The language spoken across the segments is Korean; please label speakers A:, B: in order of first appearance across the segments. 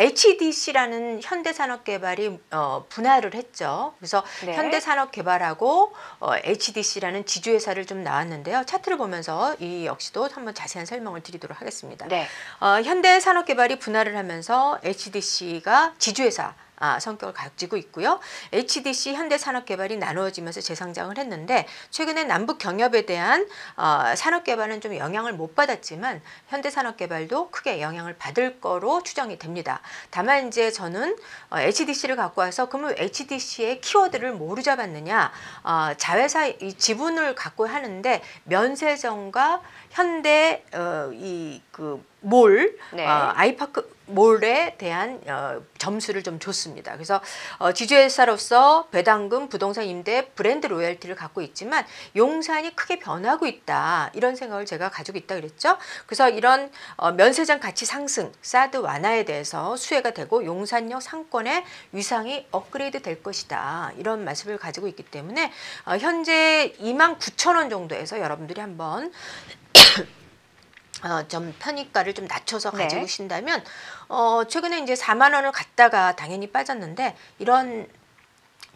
A: HDC라는 현대산업개발이 어, 분할을 했죠. 그래서
B: 네.
A: 현대산업개발하고 어, HDC라는 지주회사를 좀 나왔는데요. 차트를 보면서 이 역시도 한번 자세한 설명을 드리도록 하겠습니다.
B: 네.
A: 어, 현대산업개발이 분할을 하면서 HDC가 지주회사 아, 성격을 가지고 있고요. HDC 현대산업개발이 나누어지면서 재상장을 했는데 최근에 남북 경협에 대한 어, 산업개발은 좀 영향을 못 받았지만 현대산업개발도 크게 영향을 받을 거로 추정이 됩니다. 다만 이제 저는 어, HDC를 갖고 와서 그러면 HDC의 키워드를 뭐로 잡았느냐? 어, 자회사 이 지분을 갖고 하는데 면세점과 현대 어, 이그 몰
B: 네.
A: 어, 아이파크 몰에 대한 어, 점수를 좀 줬습니다. 그래서 어, 지주회사로서 배당금, 부동산 임대, 브랜드 로열티를 갖고 있지만 용산이 크게 변하고 있다 이런 생각을 제가 가지고 있다 그랬죠. 그래서 이런 어, 면세점 가치 상승, 사드 완화에 대해서 수혜가 되고 용산역 상권의 위상이 업그레이드 될 것이다 이런 말씀을 가지고 있기 때문에 어, 현재 2만 9천 원 정도에서 여러분들이 한번 어, 좀 편입가를 좀 낮춰서
B: 네.
A: 가지고 신다면 어, 최근에 이제 4만 원을 갖다가 당연히 빠졌는데 이런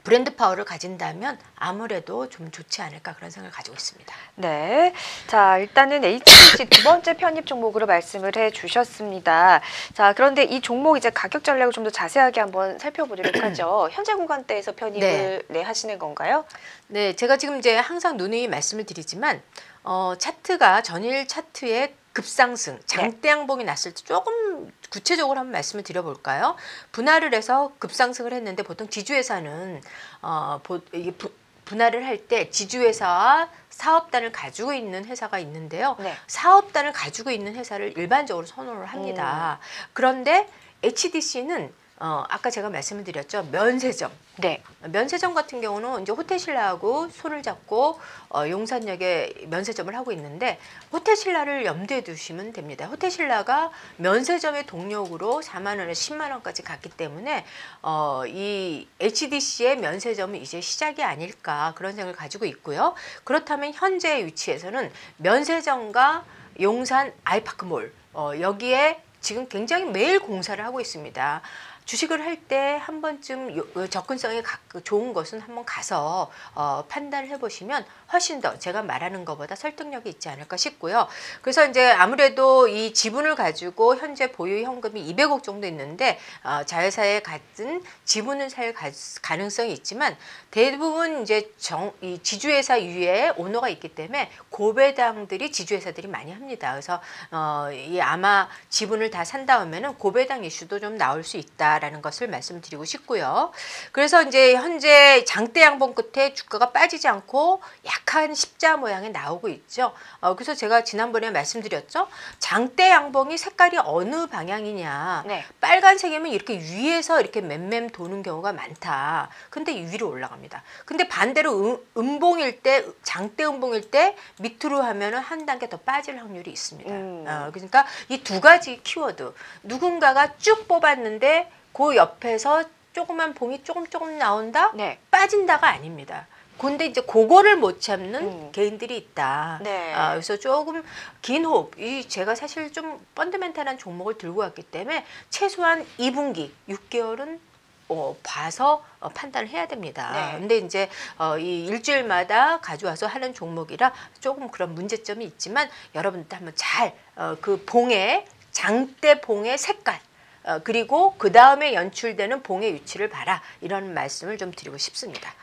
A: 브랜드 파워를 가진다면 아무래도 좀 좋지 않을까 그런 생각을 가지고 있습니다.
B: 네. 자, 일단은 HDC 두 번째 편입 종목으로 말씀을 해 주셨습니다. 자, 그런데 이 종목 이제 가격 전략을 좀 더 자세하게 한번 살펴보도록 하죠. 현재 구간대에서 편입을 네. 하시는 건가요?
A: 네, 제가 지금 이제 항상 누누이 말씀을 드리지만 어, 차트가 전일 차트의 급상승, 장대 양봉이 났을 때 조금 구체적으로 한번 말씀을 드려볼까요? 분할을 해서 급상승을 했는데 보통 지주회사는 어, 보, 이게 부, 분할을 할 때 지주회사와 사업단을 가지고 있는 회사가 있는데요.
B: 네.
A: 사업단을 가지고 있는 회사를 일반적으로 선호를 합니다. 그런데 HDC는 어, 아까 제가 말씀을 드렸죠. 면세점.
B: 네.
A: 면세점 같은 경우는 이제 호텔신라하고 손을 잡고 어, 용산역에 면세점을 하고 있는데 호텔신라를 염두에 두시면 됩니다. 호텔신라가 면세점의 동력으로 4만 원에 10만 원까지 갔기 때문에 어, 이 HDC의 면세점은 이제 시작이 아닐까 그런 생각을 가지고 있고요. 그렇다면 현재 위치에서는 면세점과 용산 아이파크몰 어, 여기에 지금 굉장히 매일 공사를 하고 있습니다. 주식을 할 때 한 번쯤 요- 요 접근성이 가- 좋은 것은 한번 가서 어, 판단을 해보시면 훨씬 더 제가 말하는 것보다 설득력이 있지 않을까 싶고요. 그래서 이제 아무래도 이 지분을 가지고 현재 보유 현금이 200억 정도 있는데 어, 자회사에 같은 지분을 살 가, 가능성이 있지만 대부분 이제 정, 이 지주회사 위에 오너가 있기 때문에 고배당들이 지주회사들이 많이 합니다. 그래서 어, 이 아마 지분을 다 산 다음에는 고배당 이슈도 좀 나올 수 있다 라는 것을 말씀드리고 싶고요. 그래서 이제 현재 장대 양봉 끝에 주가가 빠지지 않고 약한 십자 모양이 나오고 있죠. 어, 그래서 제가 지난번에 말씀드렸죠. 장대 양봉이 색깔이 어느 방향이냐.
B: 네.
A: 빨간색이면 이렇게 위에서 이렇게 맴맴 도는 경우가 많다. 근데 위로 올라갑니다. 근데 반대로 음, 음봉일 때 장대 음봉일 때 밑으로 하면은 한 단계 더 빠질 확률이 있습니다.
B: 음.
A: 어, 그러니까 이 두 가지 키워드 누군가가 쭉 뽑았는데 그 옆에서 조그만 봉이 조금 조금 나온다
B: 네.
A: 빠진다가 아닙니다. 근데 이제 그거를 못 참는
B: 음.
A: 개인들이 있다.
B: 네.
A: 아, 그래서 조금 긴 호흡. 이 제가 사실 좀 펀드멘탈한 종목을 들고 왔기 때문에 최소한 2분기, 6개월은 어, 봐서 어, 판단을 해야 됩니다.
B: 네.
A: 근데 이제 어, 이 일주일마다 가져와서 하는 종목이라 조금 그런 문제점이 있지만 여러분들 한번 잘 그 봉의 장대 봉의 색깔 어, 그리고 그 다음에 연출되는 봉의 위치를 봐라 이런 말씀을 좀 드리고 싶습니다.